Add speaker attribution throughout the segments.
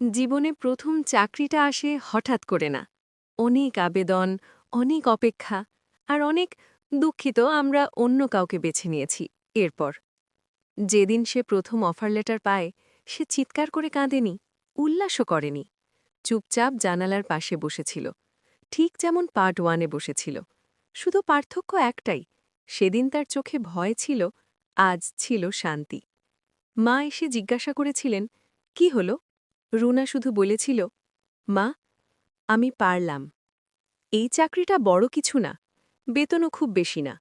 Speaker 1: জীবনে প্রথম চাকরিটা আসে হঠাৎ করে না। অনেক আবেদন, অনেক অপেক্ষা, আর অনেক দুঃখিত আমরা অন্য কাউকে বেছে নিয়েছি, এরপর। যেদিন সে প্রথম অফার লেটার পায়, সে চিৎকার করে কাঁদেনি, উল্লাসও করেনি। চুপচাপ জানালার পাশে বসেছিল, ঠিক যেমন পার্ট ওয়ানে বসেছিল। শুধু পার্থক্য একটাই, সেদিন তার চোখে ভয় ছিল, আজ ছিল শান্তি। মা এসে জিজ্ঞাসা করেছিলেন, কি হলো? রুনা শুধু বলেছিল, মা, আমি পারলাম। এই চাকরিটা বড় কিছু না, বেতনও খুব বেশি না।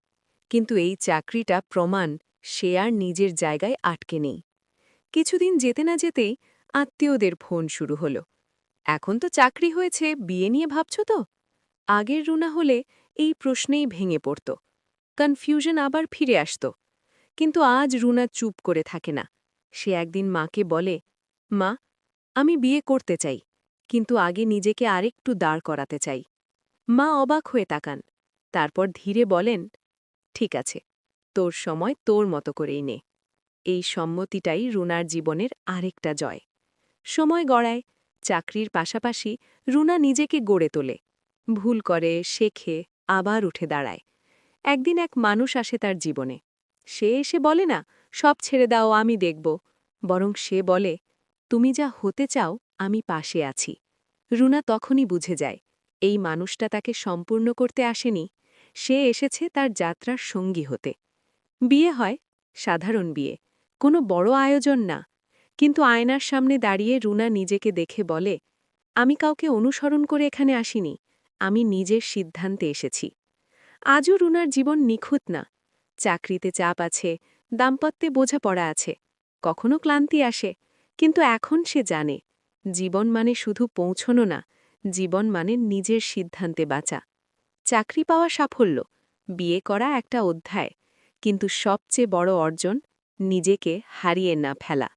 Speaker 1: কিন্তু এই চাকরিটা প্রমাণ সে আর নিজের জায়গায় আটকে নেই। কিছুদিন যেতে না যেতেই আত্মীয়দের ফোন শুরু হলো। এখন তো চাকরি হয়েছে, বিয়ে নিয়ে ভাবছ তো? আগের রুনা হলে এই প্রশ্নেই ভেঙে পড়ত। কনফিউশন আবার ফিরে আসত। কিন্তু আজ রুনা চুপ করে থাকে না। সে একদিন মাকে বলে, মা আমি বিয়ে করতে চাই, কিন্তু আগে নিজেকে আরেকটু দাঁড় করাতে চাই। মা অবাক হয়ে তাকান, তারপর ধীরে বলেন, ঠিক আছে, তোর সময় তোর মতো করেই নে। এই সম্মতিটাই রুনার জীবনের আরেকটা জয়। সময় গড়ায়, চাকরির পাশাপাশি রুনা নিজেকে গড়ে তোলে। ভুল করে, শেখে, আবার উঠে দাঁড়ায়। একদিন এক মানুষ আসে তার জীবনে। সে এসে বলে, না, সব ছেড়ে দাও, আমি দেখব। বরং সে বলে তুমি যা হতে চাও, আমি পাশে আছি। রুনা তখনই বুঝে যায়, এই মানুষটা তাকে সম্পূর্ণ করতে আসেনি, সে এসেছে তার যাত্রার সঙ্গী হতে। বিয়ে হয়, সাধারণ বিয়ে, কোনো বড় আয়োজন না, কিন্তু আয়নার সামনে দাঁড়িয়ে রুনা নিজেকে দেখে বলে, আমি কাউকে অনুসরণ করে এখানে আসিনি, আমি নিজের সিদ্ধান্তে এসেছি। আজও রুনার জীবন নিখুঁত না, চাকরিতে চাপ আছে, দাম্পত্যে বোঝাপড়া আছে, কখনো ক্লান্তি আসে কিন্তু এখন সে জানে, জীবন মানে শুধু পৌঁছনো না, জীবন মানে নিজের সিদ্ধান্তে বাঁচা। চাকরি পাওয়া সাফল্য, বিয়ে করা একটা অধ্যায়, কিন্তু সবচেয়ে বড় অর্জন নিজেকে হারিয়ে না ফেলা।